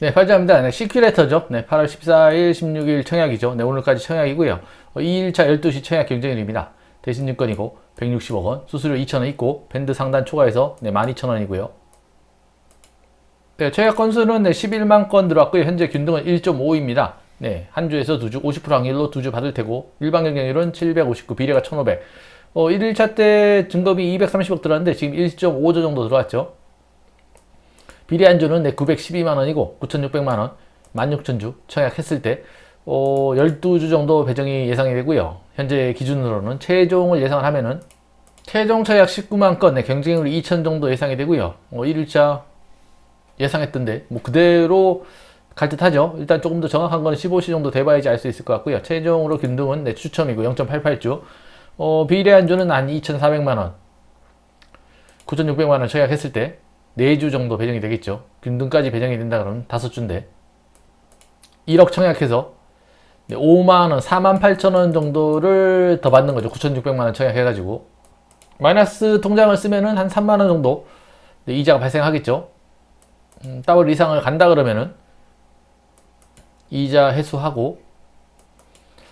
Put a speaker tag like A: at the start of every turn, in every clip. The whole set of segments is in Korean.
A: 네, 발자입니다. 네, 시큐레터죠. 네, 8월 14일, 16일 청약이죠. 네, 오늘까지 청약이고요. 어, 2일차 12시 청약 경쟁률입니다. 대신 증권이고 160억 원, 수수료 2,000원 있고 밴드 상단 초과해서 네, 12,000원이고요. 네, 청약 건수는 네, 11만 건 들어왔고요. 현재 균등은 1.5입니다. 네, 한 주에서 두 주, 50% 확률로 두 주 받을 테고 일반 경쟁률은 759, 비례가 1,500. 어, 1일차 때 증거비 230억 들어왔는데 지금 1.5조 정도 들어왔죠. 비례 안주는 네, 912만 원이고 9,600만 원, 16,000주 청약했을 때 어, 12주 정도 배정이 예상이 되고요. 현재 기준으로는 최종을 예상을 하면은 최종 청약 19만 건, 네, 경쟁률 2,000 정도 예상이 되고요. 어, 1일차 예상했던데 뭐 그대로 갈 듯하죠. 일단 조금 더 정확한 거는 15시 정도 돼봐야지 알 수 있을 것 같고요. 최종으로 균등은 네, 추첨이고 0.88주. 어, 비례 안주는 한 2,400만 원, 9,600만 원 청약했을 때 4주 정도 배정이 되겠죠. 균등까지 배정이 된다 그러면 5주인데 1억 청약해서 5만원, 4만 8천원 정도를 더 받는 거죠. 9,600만원 청약해가지고. 마이너스 통장을 쓰면은 한 3만원 정도 네, 이자가 발생하겠죠. 음, 더블 이상을 간다 그러면은 이자 해소하고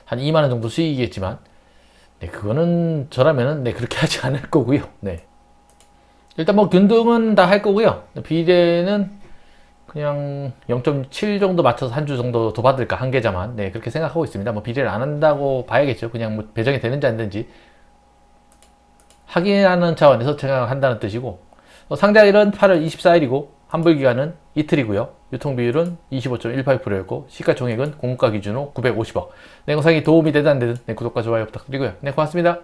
A: 한 2만원 정도 수익이겠지만 네, 그거는 저라면은 네, 그렇게 하지 않을 거고요. 네. 일단 뭐 균등은 다 할 거고요. 비례는 그냥 0.7 정도 맞춰서 한 주 정도 더 받을까 한 계좌만 네 그렇게 생각하고 있습니다. 뭐 비례를 안 한다고 봐야겠죠. 그냥 뭐 배정이 되는지 안 되는지 확인하는 차원에서 생각한다는 뜻이고 어, 상장일은 8월 24일이고 환불 기간은 이틀이고요. 유통 비율은 25.18%였고 시가총액은 공가 기준으로 950억. 네, 영상이 도움이 안 되든 네, 구독과 좋아요 부탁드리고요. 네, 고맙습니다.